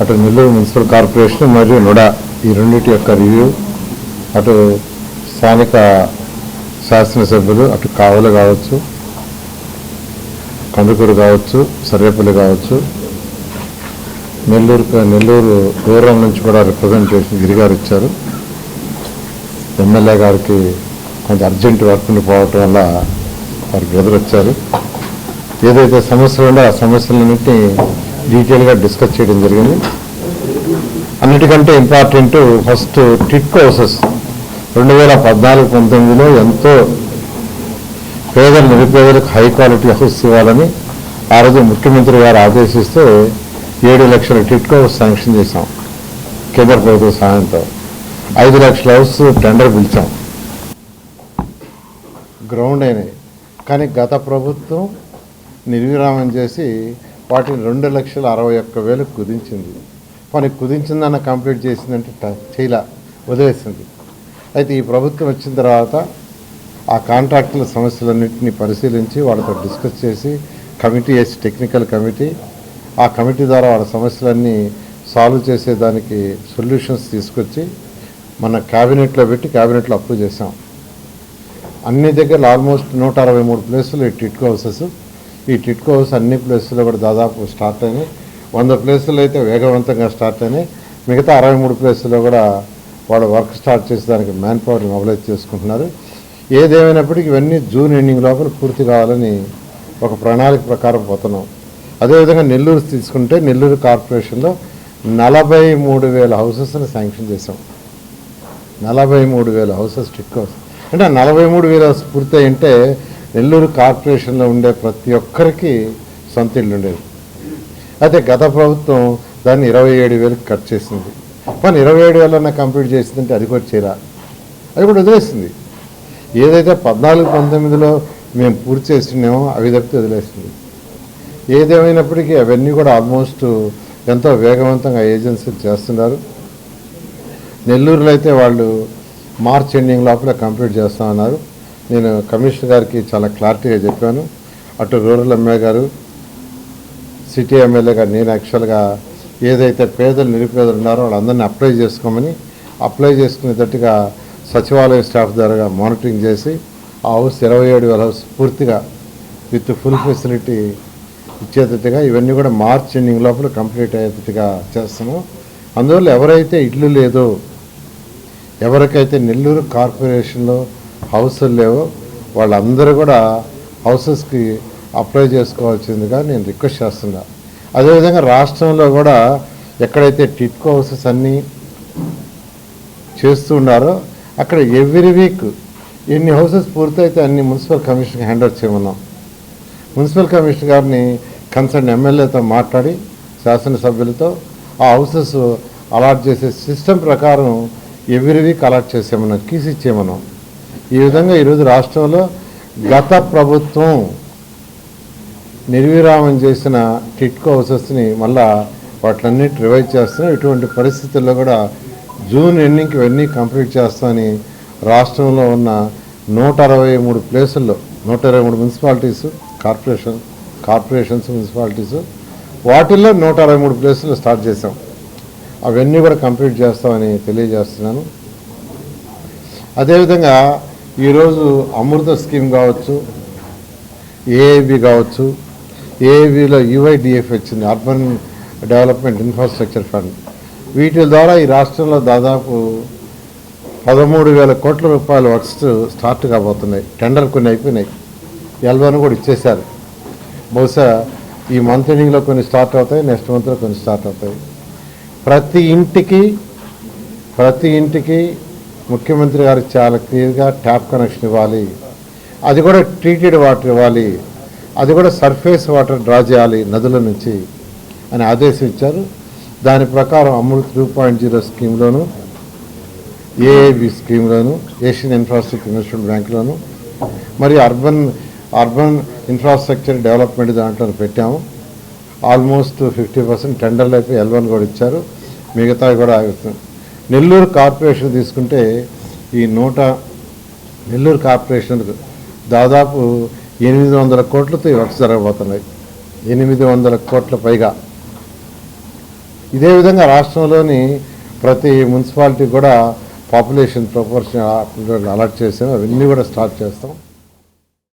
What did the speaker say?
అటు Nellore municipal corporation మరియు NUDA ఈ రెండింటి యొక్క రివ్యూ అటు స్థానిక శాసనసభ్యులు అటు కావలు కావచ్చు కందుకూరు కావచ్చు సర్వేపల్లి కావచ్చు నెల్లూరు నెల్లూరు దూరం నుంచి కూడా రిప్రజెంటేషన్ గిరిగారు ఇచ్చారు. ఎమ్మెల్యే గారికి కొంచెం అర్జెంట్ వర్క్ ఉండి పోవటం వల్ల వారికి ఎదురొచ్చారు ఏదైతే సమస్యలు ఉందో ఆ సమస్యలన్నింటినీ డీటెయిల్గా డిస్కస్ చేయడం జరిగింది. అన్నిటికంటే ఇంపార్టెంట్ ఫస్ట్ టిట్కో హౌసెస్ రెండు వేల పద్నాలుగు పంతొమ్మిదిలో ఎంతో పేదలు నిరుపేదలకు హై క్వాలిటీ హౌస్ ఇవ్వాలని ఆ రోజు ముఖ్యమంత్రి గారు ఆదేశిస్తే ఏడు లక్షల టిట్కో హౌస్ శాంక్షన్ చేశాం. కేంద్ర ప్రభుత్వ సహాయంతో. ఐదు లక్షల హౌస్ టెండర్ పిలిచాం. గ్రౌండ్ అయినాయి. కానీ గత ప్రభుత్వం నిర్విరామం చేసి వాటిని రెండు లక్షల అరవై ఒక్క వేలకు కుదించింది. పని కుదించిందన్న కంప్లీట్ చేసిందంటే ట- చేయలా వదిలేసింది. అయితే ఈ ప్రభుత్వం వచ్చిన తర్వాత ఆ కాంట్రాక్టుల సమస్యలన్నింటినీ పరిశీలించి వాళ్ళతో డిస్కస్ చేసి కమిటీ వేసి టెక్నికల్ కమిటీ ఆ కమిటీ ద్వారా వాళ్ళ సమస్యలన్నీ సాల్వ్ చేసేదానికి సొల్యూషన్స్ తీసుకొచ్చి మన క్యాబినెట్లో పెట్టి క్యాబినెట్లో అప్రూవ్ చేసాం అన్ని దగ్గర ఆల్మోస్ట్ నూట అరవై మూడు ప్లేసులు ఇట్ టిట్కో హౌసెస్ ఈ టిట్కో హౌస్ అన్ని ప్లేసుల్లో కూడా దాదాపు స్టార్ట్ అయినాయి. వంద ప్లేసుల్లో అయితే వేగవంతంగా స్టార్ట్ అయినాయి. మిగతా అరవై మూడు ప్లేసుల్లో కూడా వాళ్ళు వర్క్ స్టార్ట్ చేసేదానికి మ్యాన్ పవర్ మొబిలైజ్ చేసుకుంటున్నారు. ఏదేమైనప్పటికీ ఇవన్నీ జూన్ ఎండింగ్ లోపల పూర్తి కావాలని ఒక ప్రణాళిక ప్రకారం పోతున్నాం. అదేవిధంగా నెల్లూరు తీసుకుంటే నెల్లూరు కార్పొరేషన్లో నలభై మూడు వేల హౌసెస్ని శాంక్షన్ చేసాం నలభై మూడు వేల హౌసెస్ టిక్ హౌస్ అంటే నలభై మూడు వేల పూర్తయి ఉంటే నెల్లూరు కార్పొరేషన్లో ఉండే ప్రతి ఒక్కరికి సొంత ఇల్లు ఉండేది అయితే గత ప్రభుత్వం దాన్ని ఇరవై ఏడు వేలకు కట్ చేసింది. కానీ ఇరవై ఏడు వేలన్నా కంప్లీట్ చేసిందంటే అది కూడా చేయరా అది కూడా వదిలేసింది. ఏదైతే పద్నాలుగు పంతొమ్మిదిలో మేము పూర్తి చేస్తున్నామో అవి తప్పితే వదిలేసింది. ఏదేమైనప్పటికీ అవన్నీ కూడా ఆల్మోస్ట్ ఎంతో వేగవంతంగా ఏజెన్సీలు చేస్తున్నారు. నెల్లూరులో అయితే వాళ్ళు మార్చ్ ఎండింగ్ లోపల కంప్లీట్ చేస్తామన్నారు. నేను కమిషనర్ గారికి చాలా క్లారిటీగా చెప్పాను. అటు రూరల్ ఎమ్మెల్యే గారు సిటీ ఎమ్మెల్యే గారు నేను యాక్చువల్గా ఏదైతే పేదలు నిరుపేదలు ఉన్నారో వాళ్ళందరినీ అప్లై చేసుకోమని అప్లై చేసుకునేటట్టుగా సచివాలయం స్టాఫ్ ద్వారా మానిటరింగ్ చేసి ఆ హౌస్ ఇరవై ఏడు వేల హౌస్ పూర్తిగా విత్ ఫుల్ ఫెసిలిటీ ఇచ్చేటట్టుగా ఇవన్నీ కూడా మార్చ్ ఎండింగ్ లోపల కంప్లీట్ అయ్యేటట్టుగా చేస్తున్నాం అందువల్ల ఎవరైతే ఇల్లు లేదో ఎవరికైతే నెల్లూరు కార్పొరేషన్లో హౌసులు లేవో. వాళ్ళందరూ కూడా హౌసెస్కి అప్లై చేసుకోవాల్సిందిగా నేను రిక్వెస్ట్ చేస్తున్నా. అదేవిధంగా రాష్ట్రంలో కూడా ఎక్కడైతే టిట్కో హౌసెస్ అన్నీ చేస్తూ ఉన్నారో అక్కడ ఎవ్రీ వీక్ ఎన్ని హౌసెస్ పూర్తయితే అన్ని మున్సిపల్ కమిషన్కి హ్యాండ్ ఓవర్ చేయమన్నాం. మున్సిపల్ కమిషనర్ గారిని కన్సర్న్ ఎమ్మెల్యేతో మాట్లాడి శాసనసభ్యులతో ఆ హౌసెస్ అలాట్ చేసే సిస్టమ్ ప్రకారం ఎవ్రీ వీక్ అలాట్ చేసేమన్నాం కీస్ ఇచ్చేమన్నాం ఈ విధంగా ఈరోజు రాష్ట్రంలో గత ప్రభుత్వం నిర్విరామం చేసిన టిట్కో హౌసెస్ని మళ్ళా వాటిలన్నిటి రివైవ్ చేస్తున్నాం ఇటువంటి పరిస్థితుల్లో కూడా జూన్ ఎండింగ్కి ఇవన్నీ కంప్లీట్ చేస్తామని రాష్ట్రంలో ఉన్న నూట అరవై మూడు ప్లేసుల్లో నూట ఇరవై మూడు మున్సిపాలిటీస్ కార్పొరేషన్ కార్పొరేషన్స్ మున్సిపాలిటీస్ వాటిల్లో నూట అరవై మూడు ప్లేసుల్లో స్టార్ట్ చేసాం అవన్నీ కూడా కంప్లీట్ చేస్తామని తెలియజేస్తున్నాను. అదేవిధంగా ఈరోజు అమృత స్కీమ్ కావచ్చు ఏఐబి కావచ్చు ఏఐబిలో యుఐడిఎఫ్ వచ్చింది అర్బన్ డెవలప్మెంట్ ఇన్ఫ్రాస్ట్రక్చర్ ఫండ్ వీటి ద్వారా ఈ రాష్ట్రంలో దాదాపు పదమూడు వేల కోట్ల రూపాయల వర్క్స్ స్టార్ట్ కాబోతున్నాయి. టెండర్ కొన్ని అయిపోయినాయి. ఎల్వన్ కూడా ఇచ్చేశారు. బహుశా ఈ మంత్ ఎండింగ్లో కొన్ని స్టార్ట్ అవుతాయి నెక్స్ట్ మంత్లో కొన్ని స్టార్ట్ అవుతాయి. ప్రతి ఇంటికి ప్రతి ఇంటికి ముఖ్యమంత్రి గారు చాలా క్లియర్గా ట్యాప్ కనెక్షన్ ఇవ్వాలి. అది కూడా ట్రీటెడ్ వాటర్ ఇవ్వాలి. అది కూడా సర్ఫేస్ వాటర్ డ్రా చేయాలి నదుల నుంచి అని ఆదేశం ఇచ్చారు. దాని ప్రకారం అమృత్ టూ పాయింట్ జీరో స్కీమ్లోను ఏఏబి స్కీమ్లోను ఏషియన్ ఇన్ఫ్రాస్ట్రక్చర్ ఇన్వెస్ట్మెంట్ బ్యాంకులోను మరి అర్బన్ అర్బన్ ఇన్ఫ్రాస్ట్రక్చర్ డెవలప్మెంట్ దాంట్లో పెట్టాము. ఆల్మోస్ట్ ఫిఫ్టీ పర్సెంట్ టెండర్లు అయిపోయి ఎల్వన్ కూడా ఇచ్చారు. మిగతా కూడా ఆగుతుంది నెల్లూరు కార్పొరేషన్ తీసుకుంటే ఈ నూట నెల్లూరు కార్పొరేషన్ దాదాపు ఎనిమిది వందల కోట్లతో ఈ వర్క్స్ జరగబోతున్నాయి. ఎనిమిది వందల కోట్ల పైగా. ఇదే విధంగా రాష్ట్రంలోని ప్రతి మున్సిపాలిటీ కూడా పాపులేషన్ ప్రపోర్షన్ అలర్ట్ చేసాం. అవన్నీ కూడా స్టార్ట్ చేస్తాం.